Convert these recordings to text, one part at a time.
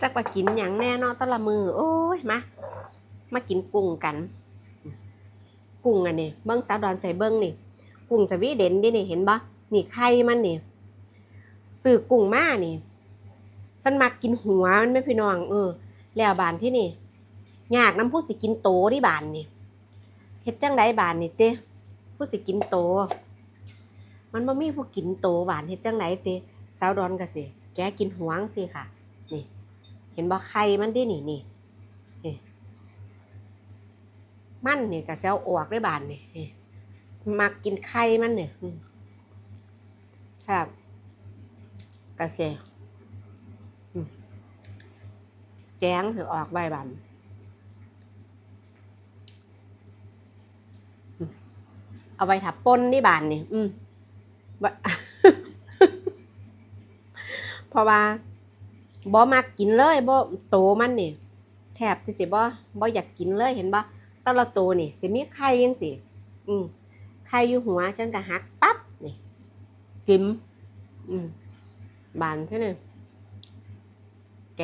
จักว่ากินหยังแน่นอนตะละมือ โอ้ยมามากินกุ้งกัน กุ้งอันนี้เบิ้งสาวดอนใส่เบิ้งนี่ กุ้งสวีเดนดินี่เห็นบ่นี่ไข่มันนี่ซื้อกุ้งมานี่ฉันมักกินหัวมันไม่พี่น้องเออ แล้วบานที่นี่ยากน้ำผู้สิกินโตที่บานนี่เฮ็ดจังไดบานนี่เต้ผู้สิกินโต มันบ่มีผู้กินโตบานเฮ็ดจังไดเต้สาวดอนก็สิแกกินหัวงสิค่ะ นี่ ห็นบ่ไข่มันดินี่นี่นี่มันเนี่ยก็สิเอาออกได้บานนี่มักกินไข่มันเนี่ยครับกะเซอืมแจ้งถือออกใบบานเอาไว้ถับป้นนี่บานนี่ อืมเพราะว่า บ่มักกินเลยบ่โตมันนี่แทบที่สิบ่บ่อยากกินเลยเห็นบ่แตละโตนี่สิมีไข่ยังสิอืมไข่อยู่หัวฉันก็หักปั๊บนี่กิมอืมบานใช่ไหมแก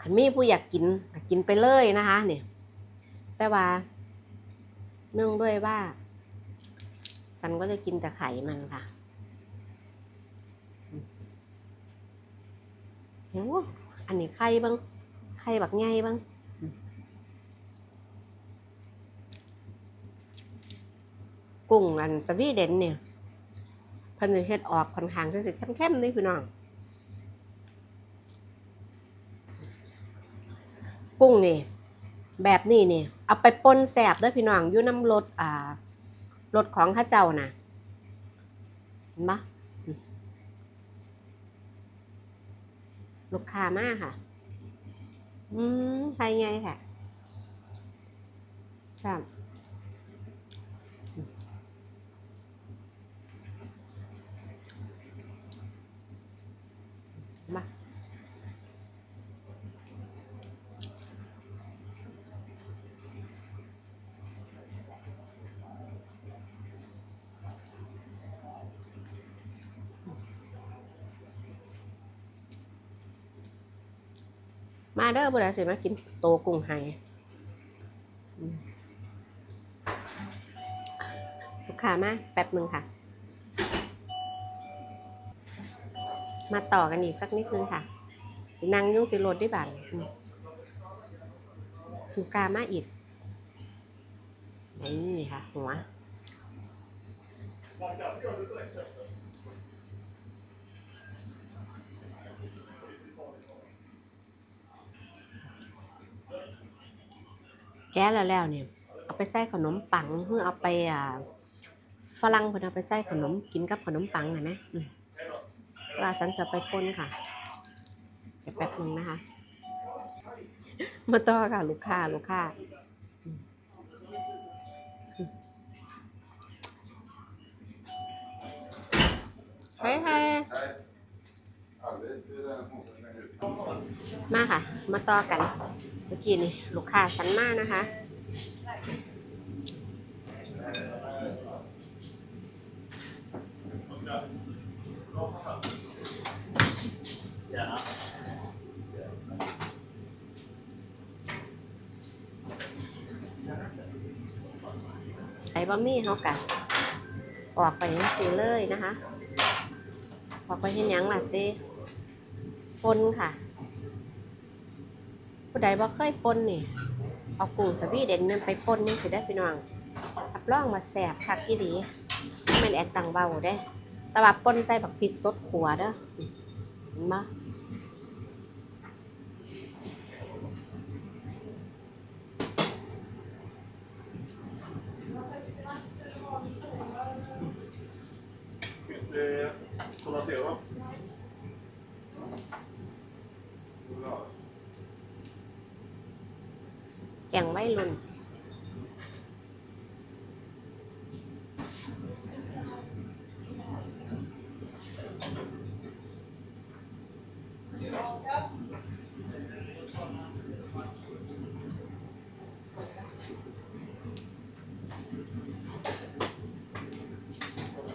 ขันมีผู้อยากกินก็กินไปเลยนะคะเนี่ยแต่ว่าเนื่องด้วยว่า สันก็จะกินแต่ไข่มันค่ะ โอ้อันนี้ไข่บ้างไข่บักใหญ่บ้างกุ้งอันสวีเดนเนี่ยพันธุ์เฮ็ดออกค่อนข้างที่สิเข้มๆนี่พี่น้อง กุ้งนี่แบบนี้นี่เอาไปป่นแสบด้วยพี่น้องอยู่น้ำรถอ่ารถของข้าเจ้าน่ะเห็นปะ ลูกค้ามากค่ะ อืมใครไงค่ะครับมา มาเด้อบุดาสิมากินโตกุ้งไห้ลูกค้ามาแป๊บหนึ่งค่ะ มาต่อกันอีกสักนิดนึงค่ะ สินังยุ่งสิโรดได้บันลูกค้ามาอีกนี่ค่ะ หัว แก้แล้วแล้วเนี่ยเอาไปใส่ขนมปังเพื่อเอาไปอ่าฝรั่งเพิ่นเอาไปใส่ขนมกินกับขนมปังเห็นไหมอืมว่าฉันจะไปปนค่ะเดี๋ยวแป๊บนึงนะคะ มาต่อค่ะ ลูกค้าลูกค้าเฮ้ยเฮ้ย มาค่ะ มาต่อกันเมื่อกี้นี่ลูกค้าชั้นมากนะคะ ไอ้บะหมี่เขากันออกไปยังสีเลยนะคะ ออกไปเห็นยังล่ะเต้ ปนค่ะ ผู้ใดบ่เคยปนนี่ เอากุ้งสวีเดนนั่นไปปนนี่สิได้พี่น้องรับรองมาแสบคักอีหลีไม่นแอดตังเบาได้ แต่ว่าปนใส่บักพริกสดขัวเด้อเห็นไหม ยังไม่รุน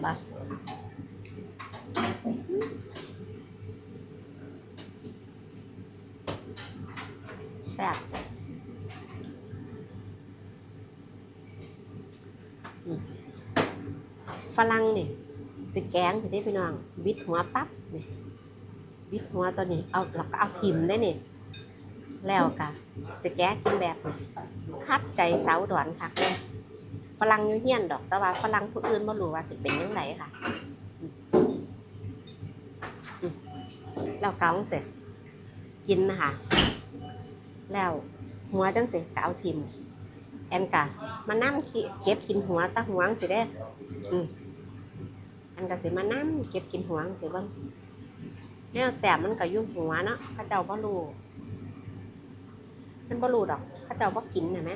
บักแซ่บ ฝรั่งนี่สิแกงสิได้พี่น้องวิดหัวปั๊บนี่วิดหัวตัวนี้เอาเราก็เอาทิมได้นี่ แล้วกะสิแกะกินแบบคัดใจเสาดอนคักเลยฝรั่งยู่เฮียนดอกแต่ว่าฝรั่งผู้อื่นบ่รู้ว่าสิเป็นยังไงค่ะแล้วเกาเสร็จกินนะคะแล้วหัวจังสิก็เอาทิมแอนกะมานั่งเก็บกินหัวตะหัวงสิได้อืม อันก็สิมานั่งเก็บกินหัวจังสิเบิ่งแนวแสบมันก็ยู่งหัวเนาะข้าเจ้าบ่รู้มันบ่รู้ดอกข้าเจ้าบ่กินน่ะแหม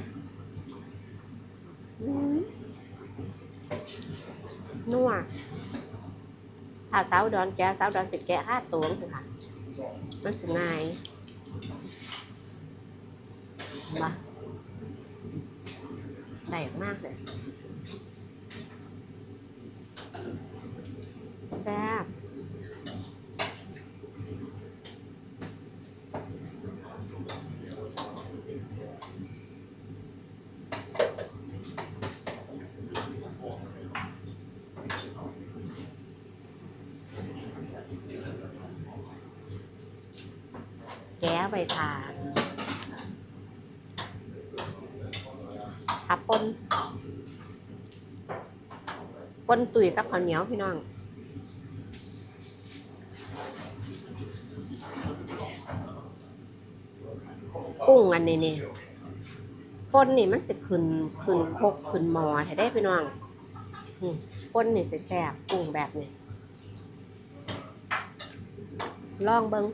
นัวถ้าสาวดอนแกสาวดอนสิแกะห้าตัวจังสิค่ะ มันสิง่ายมาได้มากเลย แซ่บแก้ใบทานขับปนปนตุ๋ยกับข้าวเหนียวพี่น้อง กุ้งอันนี้นี่ปนนี่มันสิขึ้นขึ้นคกขึ้นหมอให้ได้พี่น้องอืมปนนี่แซ่บกุ้งแบบนี้ลองเบิง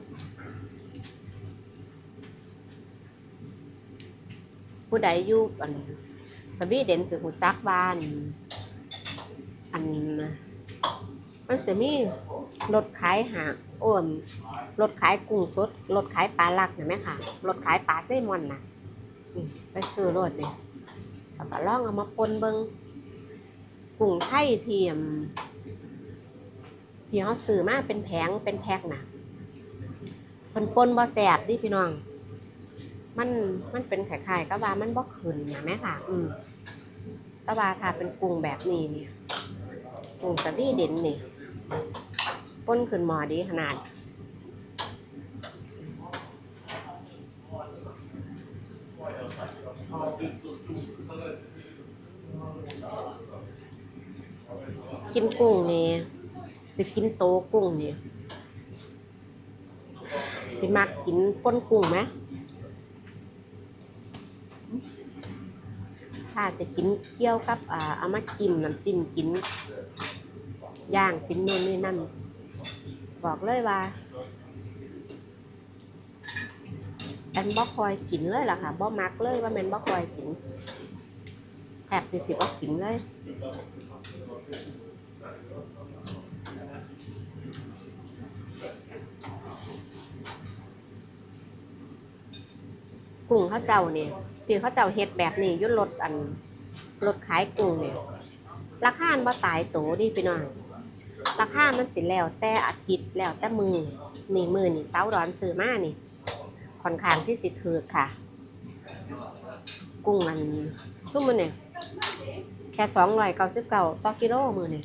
ผู้ใดอยู่อันสวีเดนสิหูจักบ้าน อันมันสิมีรถขายหาโอ้มรถขายกุ้งสดรถขายปลาลักเห็นไหมคะรถขายปลาเซมอนนะไปซื้อรถนี่แล้วก็ล่องเอามาปนเบิงกุ้งไทยเทียมที่เขาซื้อมาเป็นแผงเป็นแพ็คนะปนปนบ่แสบดิพี่น้อง มันมันเป็นไข่ๆก็ว่ามันบ่ขึ้นนะแม่ค่ะ อืมก็ว่าค่ะเป็นกุ้งแบบนี้นี่กุ้งสวีเดนนี่ ป้นขึ้นหมอดีขนาดกินกุ้งนี่สิกินโตกุ้งนี่สิมักกินป้นกุ้งไหมถ้าสิกินเกี่ยวกับอ่าเอามาจิ้มน้ำจิ้มกินย่างกินนู่นนี่นั่น บอกเลยว่าแอนบ่คอยกินเลยล่ะค่ะบ่มักเลยว่าแมนบ่คอยกินแอบสิสิบ่กินเลยกุ้งข้าเจ้าเนี่ยที่เขาเจ้าเฮ็ดแบบนี้ยุ่นรถอันรถขายกุ้งเนี่ยราคามันบ่ตายโตดิพี่น้อง ราคามันสิแล้วแต่อาทิตย์แล้วแต่มือนี่มือนี่เสาร์ดอนซื้อมานี่ค่อนข้างที่สิถือค่ะ กุ้งมันซุ้มมันเนี่ยแค่สองร้อยเก้าสิบเก้าต่อกิโลมือนี่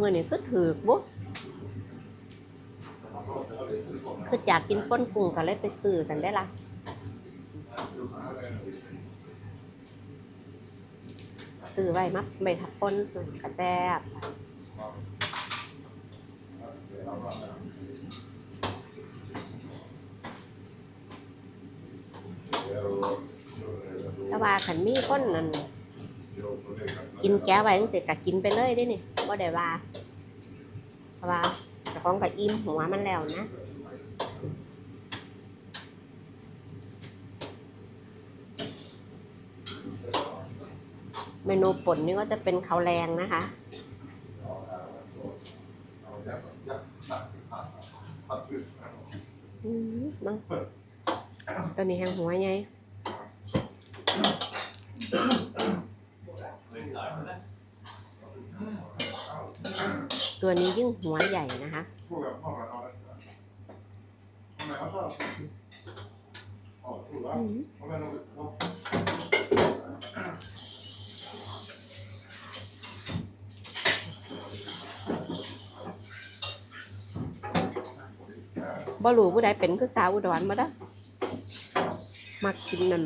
มือนี่คือถือบุ๊คืออยากกินป้นกุ้งก็เลยไปซื้อสันได้ละ ซื้อไว้มักใบทับป้นกระแซบแต่ว่าขันมีก้นนั่นกินแก้วไว้จังเสิกะกินไปเลยได้นี่บ่ได้ว่าเพราะว่าเจะของกับอิ่มหัวมันแล้วนะ เมนูป่นนี่ก็จะเป็นข้าวแรงนะคะอืมมังตัวนี้แหงหัวไงตัวนี้ยิ่งหัวใหญ่นะคะ Fråga mamma. บ่รู้ผู้ใดเป็นคือสาวอุดรมาเด้อมักกินนั่น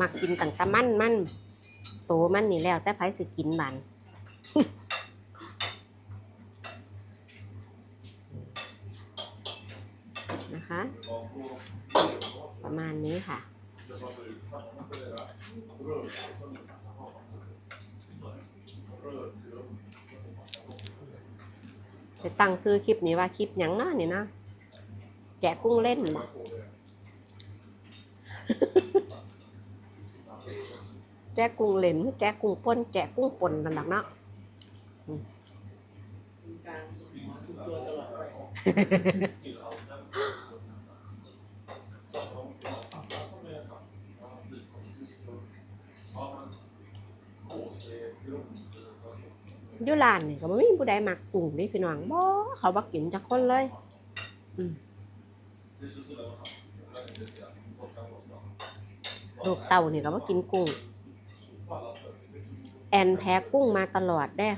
มักกินตั้งแตะมันมันโตมันนี่แล้ว แต่ไผสิกินบันนะคะ ประมาณนี้ค่ะ จะตั้งซื้อคลิปนี้ว่าคลิปหยังเนาะนี่เนาะแกะกุ้งเล่นบ่แกะกุ้งเล่นหรือแกะกุ้งป่นแกะกุ้งป่นนั่นดักเนาะกลางตัวตลอด ยู่ร้านนี่ก็บ่มีผู้ใดมักกุ้งเดิพี่น้องบ่เขาบ่กินจักคนเลย อืมลูกเต่านี่ก็บ่กินกุ้ง แอนแพ้กุ้งมาตลอดแด้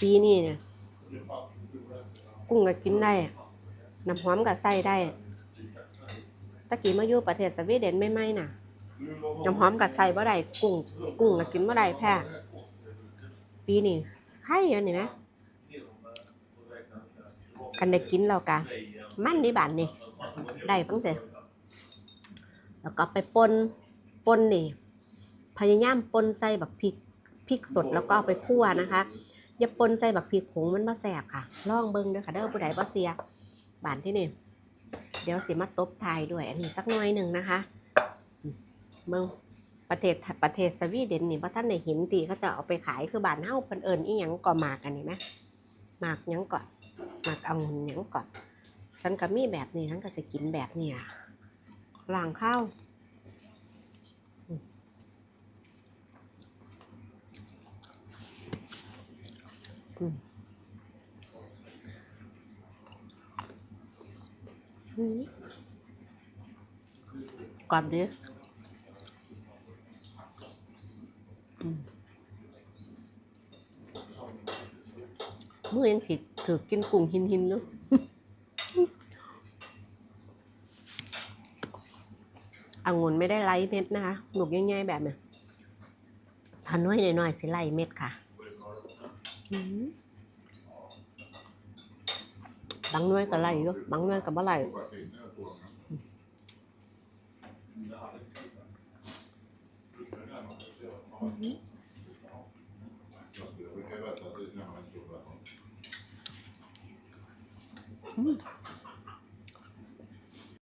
ปีนี้เนี่ย กุ้งก็กินได้ น้ำหอมก็ใส่ได้ ตะกี้มาอยู่ประเทศสวีเดนไม่ไหมน่ะ น้ำหอมก็ใส่บ่ได้กุ้ง กุ้งก็กินบ่ได้แพ้ ปีนี้ไข่อยู่นี่ไหมกันได้กินแล้วกะมันในบ้านนี่ได้ตั้งแต่แล้วก็ไปปนปนนี่พยายามปนใส่บักพริกพริกสดแล้วก็เอาไปคั่วนะคะอย่าปนใส่บักพริกผงมันมาแสบค่ะลองเบิ่งด้อค่ะเด้อผู้ใดบ่เสียบานที่นี่เดี๋ยวสิมาตบทายด้วย อันนี้สักหน่อยหนึ่งนะคะเบิ่ง ประเทศประเทศสวีเดนนี่พระท่านในเห็นตีเขาจะเอาไปขายคือบ้านเฮาเพิ่นเอิญอีหยังก็หมากันนี่ไหมหมากยังก่อนหมากองุ่นยังก่อนฉันก็มีแบบนี้ฉันก็จะกินแบบนี้ล่ะล้างข้าวก่อนดิอื ยังถิดถือกินกุ้งหินหินๆอยู่องุ่นไม่ได้ไล่เม็ดนะคะหนุกง่ายๆแบบเนี้ยทานน้อยหน่อยๆสิไล่เม็ดค่ะบางหน้อยก็ไล่อยู่บางหน้อยก็บ่ไล่ Jag skulle 嗯